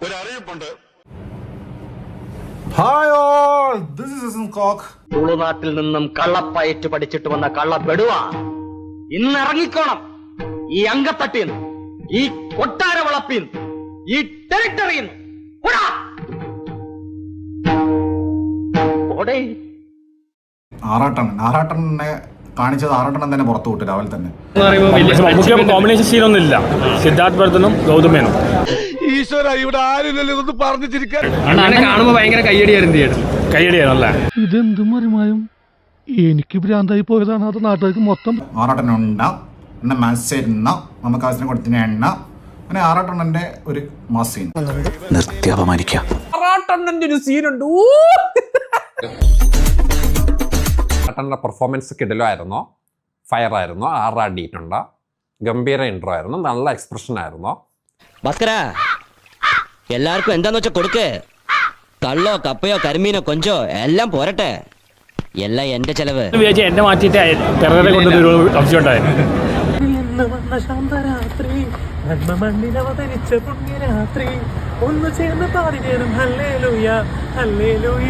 ഒരു അറിയിപ്പുണ്ട് hi all this is എസൻ കോക്ക് തുളുനാട്ടിൽ നിന്നും കള്ളപ്പയറ്റ് പഠിച്ചിട്ട് വന്ന കള്ളപ്പെടുവ ഇന്ന് ഇറങ്ങിക്കോണം ഈ അങ്കത്തട്ടിൽ ഈ കൊട്ടാര വളപ്പിൽ ഈ ടെറിട്ടറിയിൽ ഓടേ! ആറാട്ടണ്ണൻ ആറാട്ടണ്ണനെ കാണിച്ചത് ആറാട്ടണ്ണൻ തന്നെ പുറത്തു വിട്ടു രാവിലെ തന്നെ. കോമ്പിനേഷൻ സീനൊന്നും ഇല്ല. സിദ്ധാർത്ഥ് ഭരതനും ഗൗതമേനും. അണ്ണനെ കാണുമ്പോ ഭയങ്കര കയ്യടിയായിരുന്നു ചേട്ടൻ ഇതെന്തും മറിമായും? എനിക്ക് ഭ്രാന്തായി പോയതാണ് അത് നാട്ടുകാർക്ക് മൊത്തം. ആറാട്ടനുണ്ട. ഉണ്ട എന്ന മത്സരുന്ന നമുക്ക് ആവശ്യം കൊടുത്തിന് എണ്ണ? അങ്ങനെ ആറാട്ടണ്ണന്റെ ഒരു മാസ് സീൻ ഒരു സീനുണ്ട്. ആറാട്ടണ്ണന്റെ പെർഫോമൻസ് കിടലായിരുന്നോ? ഫയർ ആയിരുന്നു ആറാടിയിട്ടുണ്ട്? ഗംഭീര ഇൻട്രോ ആയിരുന്നു? നല്ല എക്സ്പ്രഷൻ ആയിരുന്നു? ഭാസ്കര എല്ലാവർക്കും എന്താന്ന് വെച്ചാ കൊടുക്ക്. കള്ളോ കപ്പയോ കരിമീനോ കൊഞ്ചോ എല്ലാം പോരട്ടെ. എല്ലാം എന്റെ ചെലവ്. വിചാരിച്ച എന്നെ മാറ്റിയിട്ട് കൊണ്ടൊരു സംശയം ഉണ്ടായിരുന്നു ഒന്ന് ചേർന്ന് പാടി നേരം ഹല്ലേലൂയ ഹല്ലേലൂയ.